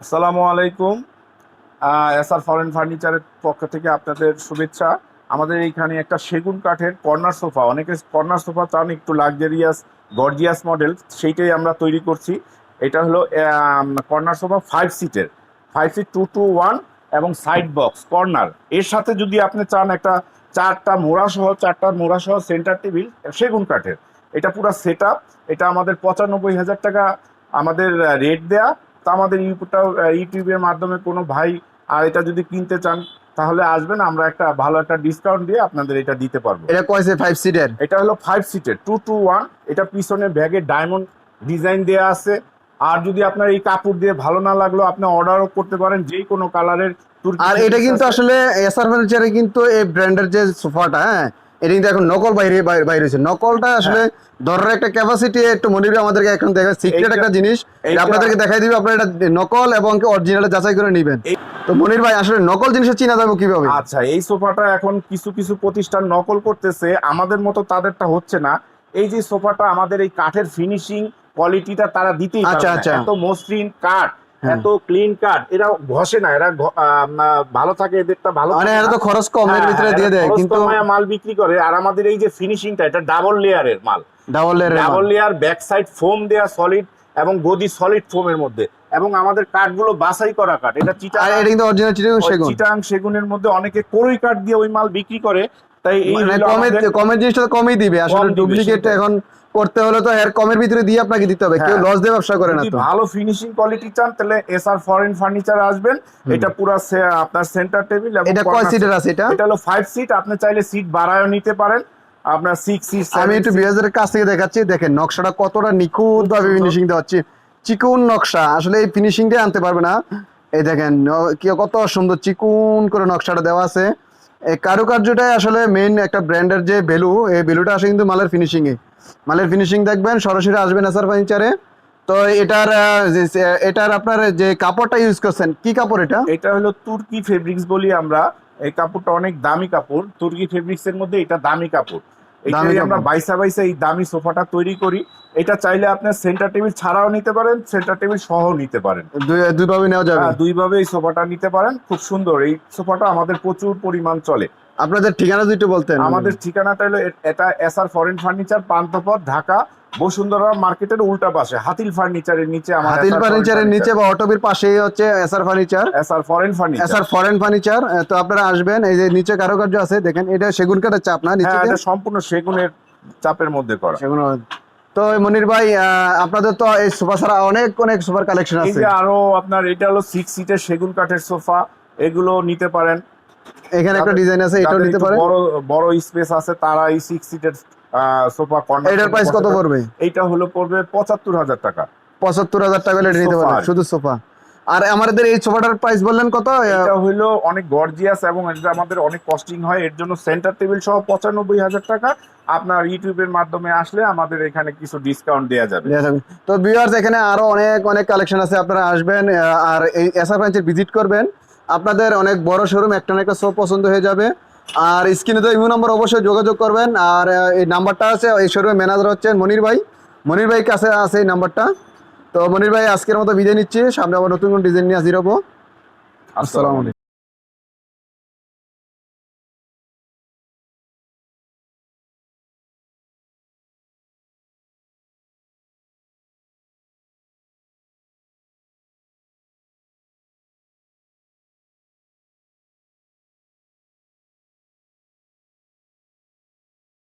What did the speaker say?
আসসালামু আলাইকুম। S R foreign ফার্নিচারের পক্ষ থেকে আপনাদের শুভেচ্ছা। আমাদের এইখানে একটা সেগুন কাঠের কর্নার সোফা। অনেকে কর্নার সোফা চান একটু লাক্সারিয়াস গর্জিয়াস মডেল সেইটাই আমরা তৈরি করছি। এটা হলো কর্নার সোফা ফাইভ সিটের five seat two two one এবং সাইড বক্স কর্নার। এর সাথে যদি আপনি চান একটা চারটা মোড়া সহ, চারটা মোড়া সহ সেন্টার টেবিল সেগুন কাঠের। এটা পুরো সেট এটা আমাদের পঁচানব্বই হাজার টাকা আমাদের রেট দেয়া। তা আমাদের ইউটিউবটা ইউটিউবের মাধ্যমে কোনো ভাই আর এটা যদি কিনতে চান তাহলে আসবেন আমরা একটা ভালো একটা ডিসকাউন্ট দিয়ে আপনাদের এটা দিতে পারব। এটা কয়েছে ফাইভ সিটের এটা হলো ফাইভ সিটের টু টু ওয়ান এটা পিছনে ব্যাগে ডায়মন্ড ডিজাইন দেওয়া আছে। আর যদি আপনার এই কাপড় দিয়ে ভালো না লাগল আপনি অর্ডারও করতে পারেন যে কোনো কালারের আর এটা কিন্তু আসলে এসআর ফার্নিচারে কিন্তু এই ব্র্যান্ডের যে সোফাটা হ্যাঁ এটা কিন্তু এখন নকল বাইরে বাইরে হয়েছে। নকলটা আসলে ধরার একটা ক্যাপাসিটি একটু মনির আমাদেরকে এখন দেখা সিক্রেট একটা জিনিস। আপনাদেরকে দেখাই দিবে আপনারা এটা নকল এবং অরিজিনাল যাচাই করে নেবেন। তো মনির ভাই আসলে নকল জিনিস চিনা যাবে কীভাবে? আচ্ছা এই সোফাটা এখন কিছু কিছু প্রতিষ্ঠান নকল করতেছে। আমাদের মতো তাদেরটা হচ্ছে না। এই যে সোফাটা আমাদের এই কাঠের ফিনিশিং কোয়ালিটিটা তারা দিতেই পারে আচ্ছা, না। আচ্ছা। এত মসৃণ কাঠ। হ্যাঁ। এত ক্লিন কাঠ এরা ঘষে না এরা ভালো থাকে এদেরটা ভালো মানে না। তো খরচ কমের হ্যাঁ, ভিতরে হ্যাঁ, দিয়ে দেয় কিন্তু মাল বিক্রি করে আর আমাদের এই যে ফিনিশিংটা এটা ডাবল লেয়ারের মাল। Double double layer back side foam দেয়া সলিড এবং গদি সলিড ফোমের মধ্যে। এবং আমাদের কাঠগুলো বাছাই করা কাঠ এটা চিটা এটা কিন্তু অরিজিনাল চিটাগাং সেগুন। চিটাং সেগুনের মধ্যে অনেকে করই কাঠ দিয়ে ওই মাল বিক্রি করে তাই এই মানে কমে আমাদের- কমের জিনিসটা কমই দিবে আসলে ডুপ্লিকেট এখন করতে হলে তো এর কমের ভিতরে দিয়ে আপনাকে দিতে হবে কেউ হ্যাঁ। লস দিয়ে ব্যবসা করে না তো। ভালো ফিনিশিং কোয়ালিটি চান তাহলে এস আর ফরেন ফার্নিচার আসবেন এটা পুরো আপনার সেন্টার টেবিল এবং এটা কয় সিটের আছে এটা? এটা হলো ফাইভ সিট আপনি চাইলে সিট বাড়ায়ও নিতে পারেন। আপনার সিক্স সিট আমি একটু বিরাজের কাছ থেকে দেখাচ্ছি দেখেন নকশাটা কতটা নিখুঁত ভাবে ফিনিশিং দেওয়া হচ্ছে। চিকুন নকশা আসলে এই ফিনিশিংটা আনতে পারবে না। এই দেখেন কি কত সুন্দর চিকুন করে নকশাটা দেওয়া আছে। এই কারুকার্যটাই আসলে মেইন একটা ব্র্যান্ডের যে ভ্যালু এই ভ্যালুটা আসে কিন্তু মালের ফিনিশিং এ মালের ফিনিশিং দেখবেন সরাসরি আসবেন এসার ফার্নিচারে তো এটার এটার আপনার যে কাপড়টা ইউজ করছেন কি কাপড় এটা? এটা হলো তুর্কি ফেব্রিক্স বলি আমরা। এই কাপড়টা অনেক দামি কাপড়। তুর্কি ফেব্রিক্স এর মধ্যে এটা দামি কাপড়। দামি আমরা বাইসা বাইসা এই দামি সোফাটা তৈরি করি। এটা চাইলে আপনার সেন্টার টেবিল ছাড়াও নিতে পারেন সেন্টার টেবিল সহ নিতে পারেন। দুই দুইভাবে নেওয়া যাবে। হ্যাঁ, দুইভাবে এই সোফাটা নিতে পারেন। খুব সুন্দর। এই সোফাটা আমাদের প্রচুর পরিমাণ চলে। আপনাদের ঠিকানা দুটো বলতেন। আমাদের ঠিকানাটা হলো এটা S R foreign furniture Panthapath Dhaka Bashundhara মার্কেটের উল্টা পাশে হাতিল ফার্নিচারের নিচে হাতিল ফার্নিচারের নিচে বা অটোবির পাশেই হচ্ছে SR furniture. S R foreign furniture. SR foreign furniture তো আপনারা আসবেন এই যে নিচে কারুকার্য আছে দেখেন এটা সেগুন কাঠের চাপ না নিচে হ্যাঁ এটা সম্পূর্ণ সেগুনের চাপের মধ্যে করা। সেগুন তো মনির ভাই আহ, আপনাদের তো এই সোফা ছাড়া অনেক অনেক সোফার কালেকশন আছে। আরও আপনার এটা হলো সিক্স সিটের সেগুন কাঠের সোফা এগুলো নিতে পারেন। এখানে একটা ডিজাইন আছে এটাও নিতে পারেন বড় বড় স্পেস আছে তারা এই সিক্স সিটের সোফা কর্নার এটার প্রাইস কত পড়বে? এইটা হলো পড়বে পঁচাত্তর হাজার টাকা। পঁচাত্তর হাজার টাকা হলে এটা নিতে পারেন শুধু সোফা আর আমাদের এই সোফাটার প্রাইস বললেন কত? এটা হলো অনেক গর্জিয়াস এবং এটা আমাদের অনেক কস্টিং হয় এর জন্য সেন্টার টেবিল সহ পঁচানব্বই হাজার টাকা। আপনার ইউটিউবের মাধ্যমে আসলে আমাদের এখানে কিছু ডিসকাউন্ট দেওয়া যাবে। দেয়া যাবে। তো ভিউয়ার্স এখানে আরও অনেক অনেক কালেকশন আছে আপনারা আসবেন আর এই এসআর ভিজিট করবেন। আপনাদের অনেক বড় শোরুম একটা না একটা সব পছন্দ হয়ে যাবে। আর স্ক্রিনে তো ইমো নম্বর অবশ্যই যোগাযোগ করবেন। আর এই নাম্বারটা আছে এই শোরুমের ম্যানেজার হচ্ছেন মনির ভাই। মনির ভাই কাছে আছে এই নাম্বারটা তো মনির ভাই আজকের মতো বিদায় নিচ্ছি। সামনে আবার নতুন কোন ডিজাইন নিয়ে হাজির হব। আসসালামু আলাইকুম।